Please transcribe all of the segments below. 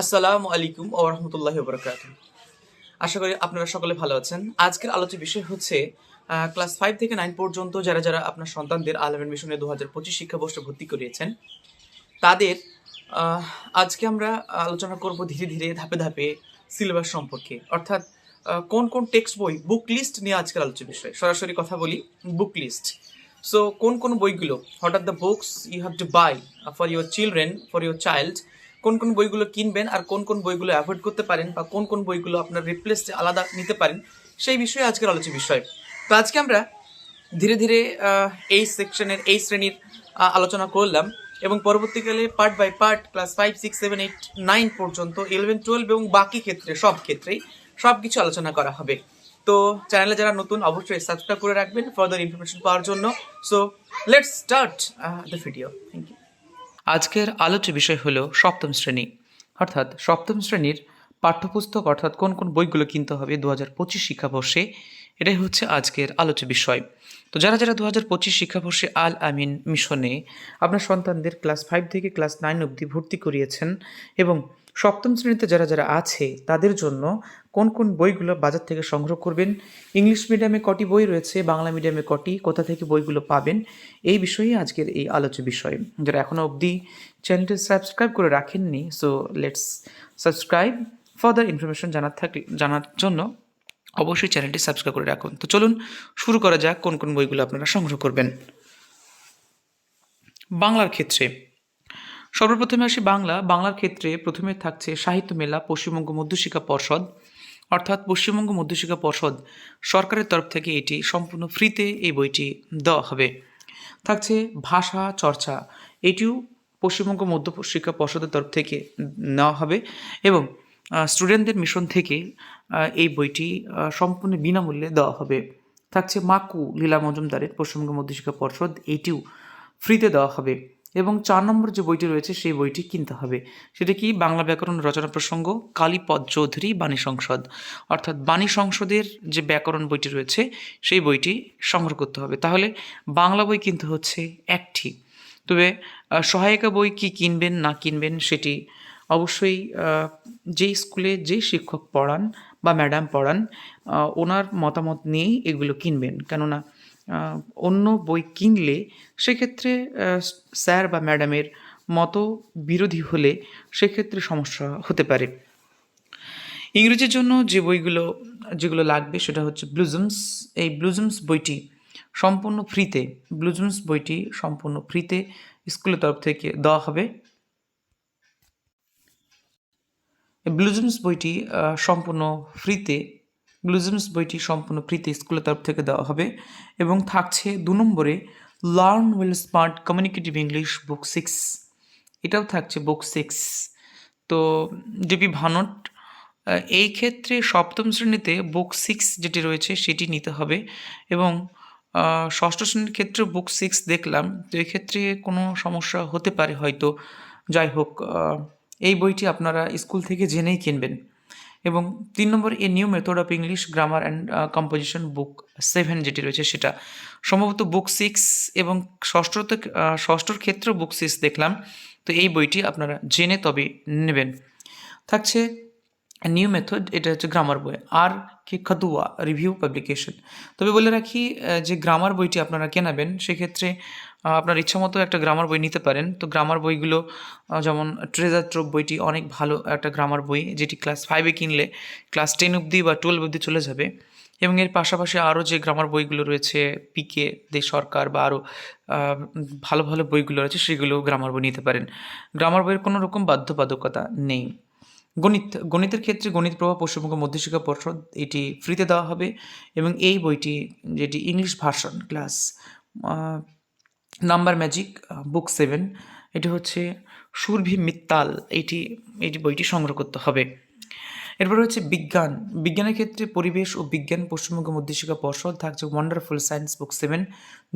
আসসালামু আলাইকুম ও রহমতুল্লাহ বরকাত আশা করি আপনারা সকলে ভালো আছেন। আজকের আলোচ্য বিষয় হচ্ছে ক্লাস ফাইভ থেকে নাইন পর্যন্ত যারা যারা আপনার সন্তানদের আলমেন মিশনে দু হাজার পঁচিশ শিক্ষাবর্ষে ভর্তি করিয়েছেন, তাদের আজকে আমরা আলোচনা করব ধীরে ধীরে, ধাপে ধাপে সিলেবাস সম্পর্কে। অর্থাৎ কোন কোন টেক্সট বই বুক লিস্ট নিয়ে আজকের আলোচ্য বিষয়। সরাসরি কথা বলি বুক লিস্ট সো কোন কোন বইগুলো what are the books you have to buy for your children for your child কোন কোন বইগুলো কিনবেন আর কোন কোন বইগুলো অ্যাভয়েড করতে পারেন বা কোন কোন বইগুলো আপনার রিপ্লেস আলাদা নিতে পারেন, সেই বিষয়ে আজকের আলোচ্য বিষয়। তো আজকে আমরা ধীরে ধীরে এই সেকশনের এই শ্রেণির আলোচনা করলাম এবং পরবর্তীকালে part by part class five six seven eight nine পর্যন্ত ইলেভেন টুয়েলভ এবং বাকি ক্ষেত্রে, সব ক্ষেত্রেই সব কিছু আলোচনা করা হবে। তো চ্যানেলে যারা নতুন, অবশ্যই সাবস্ক্রাইব করে রাখবেন ফার্দার ইনফরমেশন পাওয়ার জন্য। So let's start the video thank you আজকের আলোচ্য বিষয় হলো সপ্তম শ্রেণি। অর্থাৎ সপ্তম শ্রেণির পাঠ্যপুস্তক অর্থাৎ কোন কোন বইগুলো কিনতে হবে দু হাজার পঁচিশ শিক্ষাবর্ষে, এটাই হচ্ছে আজকের আলোচ্য বিষয়। তো যারা যারা দু হাজার পঁচিশ শিক্ষাবর্ষে আল আমিন মিশনে আপনার সন্তানদের ক্লাস ফাইভ থেকে ক্লাস নাইন অবধি ভর্তি করিয়েছেন এবং সপ্তম শ্রেণীতে যারা যারা আছে, তাদের জন্য কোন কোন বইগুলো বাজার থেকে সংগ্রহ করবেন? ইংলিশ মিডিয়ামে কটি বই রয়েছে? বাংলা মিডিয়ামে কটি? কোথা থেকে বইগুলো পাবেন? এই বিষয়ে আজকের এই আলোচ্য বিষয়। যারা এখনও অবধি চ্যানেলটি সাবস্ক্রাইব করে রাখেননি so let's subscribe further information জানার থাকলে জানার জন্য অবশ্যই চ্যানেলটি সাবস্ক্রাইব করে রাখুন। তো চলুন শুরু করা যাক কোন কোন বইগুলো আপনারা সংগ্রহ করবেন। বাংলার ক্ষেত্রে সর্বপ্রথমে আসি বাংলা। বাংলার ক্ষেত্রে প্রথমে থাকছে সাহিত্য মেলা, পশ্চিমবঙ্গ মধ্যশিক্ষা পর্ষদ। অর্থাৎ পশ্চিমবঙ্গ মধ্যশিক্ষা পর্ষদ সরকারের তরফ থেকে এটি সম্পূর্ণ ফ্রিতে এই বইটি দেওয়া হবে। থাকছে ভাষা চর্চা। এটিও পশ্চিমবঙ্গ মধ্য শিক্ষা পর্ষদের তরফ থেকে নেওয়া হবে এবং স্টুডেন্টদের মিশন থেকে এই বইটি সম্পূর্ণ বিনামূল্যে দেওয়া হবে। থাকছে মাকু লীলা মজুমদারের পশ্চিমবঙ্গ মধ্যশিক্ষা পর্ষদ, এটিও ফ্রিতে দেওয়া হবে। এবং চার নম্বর যে বইটি রয়েছে, সেই বইটি কিনতে হবে। সেটা কি? বাংলা ব্যাকরণ রচনা প্রসঙ্গ, কালীপদ চৌধুরী, বাণী সংসদ। অর্থাৎ বাণী সংসদের যে ব্যাকরণ বইটি রয়েছে, সেই বইটি সংগ্রহ করতে হবে। তাহলে বাংলা বই কিনতে হচ্ছে একটি। তবে সহায়িকা বই কি কিনবেন, না কিনবেন, সেটি অবশ্যই যেই স্কুলে যেই শিক্ষক পড়ান বা ম্যাডাম পড়ান ওনার মতামত নিয়েই এগুলো কিনবেন। কেননা অন্য বই কিনলে সেক্ষেত্রে স্যার বা ম্যাডামের মতো বিরোধী হলে সেক্ষেত্রে সমস্যা হতে পারে। ইংরেজির জন্য যে বইগুলো, যেগুলো লাগবে সেটা হচ্ছে ব্লুজমস এই ব্লুজমস বইটি সম্পূর্ণ ফ্রিতে ব্লুজমস বইটি সম্পূর্ণ ফ্রিতে স্কুলের তরফ থেকে দেওয়া হবে। ব্লুজমস বইটি সম্পূর্ণ ফ্রিতে ব্লুজমস বইটি সম্পূর্ণ ফ্রিতে স্কুলের তরফ থেকে দেওয়া হবে এবং থাকছে দু নম্বরে learn well smart communicative English book six. এটাও থাকছে বুক সিক্স। তো ডিপি ভানট এই ক্ষেত্রে সপ্তম শ্রেণীতে বুক সিক্স যেটি রয়েছে সেটি নিতে হবে এবং ষষ্ঠ শ্রেণির ক্ষেত্রে বুক সিক্স দেখলাম তো এক্ষেত্রে কোনো সমস্যা হতে পারে হয়তো। যাই হোক এই বইটি আপনারা স্কুল থেকে জেনেই কিনবেন। এবং তিন নম্বর a new method of English grammar and composition book seven যেটি রয়েছে সেটা। সম্ভবত বুক সিক্স এবং ষষ্ঠতে ষষ্ঠর ক্ষেত্রেও বুক সিক্স দেখলাম। তো এই বইটি আপনারা জেনে তবে নেবেন। থাকছে নিউ মেথড এটা হচ্ছে গ্রামার বই। আর কে খাদুয়া রিভিউ পাবলিকেশন তবে বলে রাখি যে গ্রামার বইটি আপনারা কেনাবেন, সেক্ষেত্রে আপনার ইচ্ছামতো একটা গ্রামার বই নিতে পারেন। তো গ্রামার বইগুলো যেমন ট্রেজার ট্রোপ বইটি অনেক ভালো একটা গ্রামার বই, যেটি ক্লাস ফাইভে কিনলে ক্লাস টেন অবধি বা টুয়েলভ অবধি চলে যাবে। এবং এর পাশাপাশি আরও যে গ্রামার বইগুলো রয়েছে পিকে দে সরকার বা আরও ভালো ভালো বইগুলো রয়েছে, সেগুলো গ্রামার বই নিতে পারেন। গ্রামার বইয়ের কোনো রকম বাধ্যবাধকতা নেই। গণিত, গণিতের ক্ষেত্রে গণিত প্রভাব পশ্চিমবঙ্গ মধ্যশিক্ষা পর্ষদ এটি ফ্রিতে দেওয়া হবে এবং এই বইটি, যেটি English version class number magic book seven. এটি হচ্ছে সুরভি মিত্তাল। এটি এটি বইটি সংগ্রহ করতে হবে। এরপর হচ্ছে বিজ্ঞান। বিজ্ঞানের ক্ষেত্রে পরিবেশ ও বিজ্ঞান পশ্চিমবঙ্গ মধ্যশিক্ষা পর্ষদ থাকছে ওয়ান্ডারফুল সায়েন্স বুক সেভেন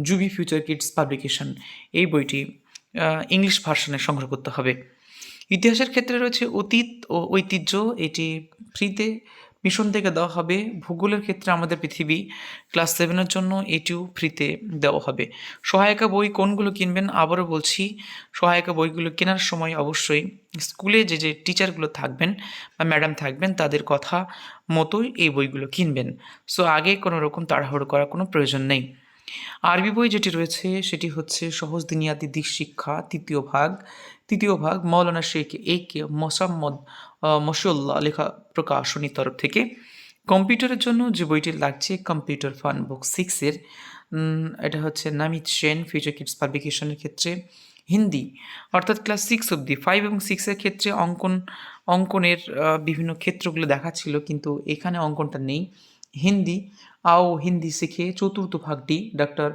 জুবি ফিউচার কিডস পাবলিকেশন এই বইটি ইংলিশ ভার্সনে সংগ্রহ করতে হবে। ইতিহাসের ক্ষেত্রে রয়েছে অতীত ও ঐতিহ্য। এটি ফ্রিতে মিশন থেকে দেওয়া হবে। ভূগোলের ক্ষেত্রে আমাদের পৃথিবী ক্লাস সেভেনের জন্য এটিও ফ্রিতে দেওয়া হবে। সহায়িকা বই কোনগুলো কিনবেন? আবারও বলছি, সহায়িকা বইগুলো কেনার সময় অবশ্যই স্কুলে যে যে টিচারগুলো থাকবেন বা ম্যাডাম থাকবেন, তাদের কথা মতোই এই বইগুলো কিনবেন। সো আগে কোনো রকম তাড়াহুড়ো করার কোনো প্রয়োজন নেই। আরবি বই যেটি রয়েছে, সেটি হচ্ছে সহজ দিনিয়াতি দিক শিক্ষা, তৃতীয় ভাগ। তৃতীয় ভাগ মৌলানা শেখ এ কে মোসাম্মদ মশিউল্লাহ লেখা প্রকাশনীর তরফ থেকে। কম্পিউটারের জন্য যে বইটি লাগছে, কম্পিউটার ফান বুক সিক্সের এটা হচ্ছে নামিত সেন, ফিউচার কিডস পাবলিকেশনের ক্ষেত্রে হিন্দি। অর্থাৎ ক্লাস সিক্স অবধি। ফাইভ এবং সিক্সের ক্ষেত্রে অঙ্কন, অঙ্কনের বিভিন্ন ক্ষেত্রগুলো দেখাচ্ছিল, কিন্তু এখানে অঙ্কনটা নেই। হিন্দি, আও হিন্দি শিখে চতুর্থ ভাগটি doctor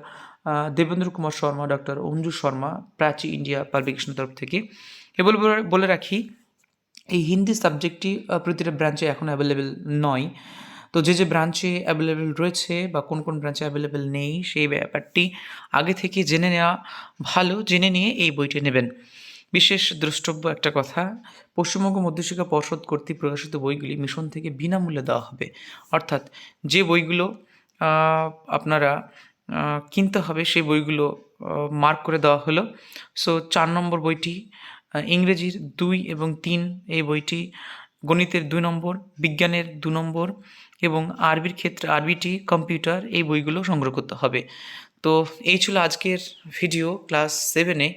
Devendra Kumar Sharma doctor Anju Sharma, Prachi India পাবলিকেশনের তরফ থেকে। এবার বলে- রাখি, এই হিন্দি সাবজেক্টটি প্রতিটা ব্রাঞ্চে এখন অ্যাভেলেবেল নয়। তো যে যে ব্রাঞ্চে অ্যাভেলেবেল রয়েছে বা কোন কোন ব্রাঞ্চে অ্যাভেলেবেল নেই, সেই ব্যাপারটি আগে থেকে জেনে নেওয়া ভালো। জেনে নিয়ে এই বইটি নেবেন। বিশেষ দ্রষ্টব্য একটা কথা, পশ্চিমবঙ্গ মধ্যশিক্ষা পর্ষদ কর্তৃক প্রকাশিত বইগুলি মিশন থেকে বিনামূল্যে দেওয়া হবে। অর্থাৎ যে বইগুলো আপনারা কিনতে হবে সেই বইগুলো মার্ক করে দেওয়া হলো। সো চার নম্বর বইটি ইংরেজির দুই এবং তিন এই বইটি, গণিতের দুই নম্বর, বিজ্ঞানের দু নম্বর এবং আরবির ক্ষেত্রে আরবিটি কম্পিউটার এই বইগুলো সংগ্রহ করতে হবে। তো, এই ছিল আজকের ভিডিও ক্লাস সেভেনে।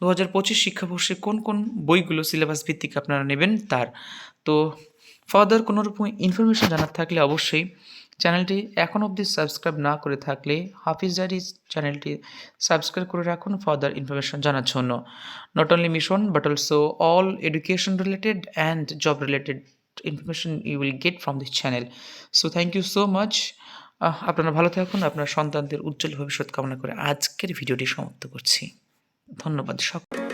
দু হাজার পঁচিশ শিক্ষাবর্ষে কোন কোন বইগুলো সিলেবাস ভিত্তিক আপনারা নেবেন তার? তো ফার্দার কোনো রকম ইনফরমেশন জানার থাকলে অবশ্যই চ্যানেলটি এখন অবধি সাবস্ক্রাইব না করে থাকলে হাফিজ ডায়েরি চ্যানেলটি সাবস্ক্রাইব করে রাখুন ফার্দার ইনফরমেশন জানার জন্য। Not only mission but also all education related and job related information you will get from this channel so thank you so much আপনারা ভালো থাকুন। আপনার সন্তানদের উজ্জ্বল ভবিষ্যৎ কামনা করে আজকের ভিডিওটি সমাপ্ত করছি। ধন্যবাদ সব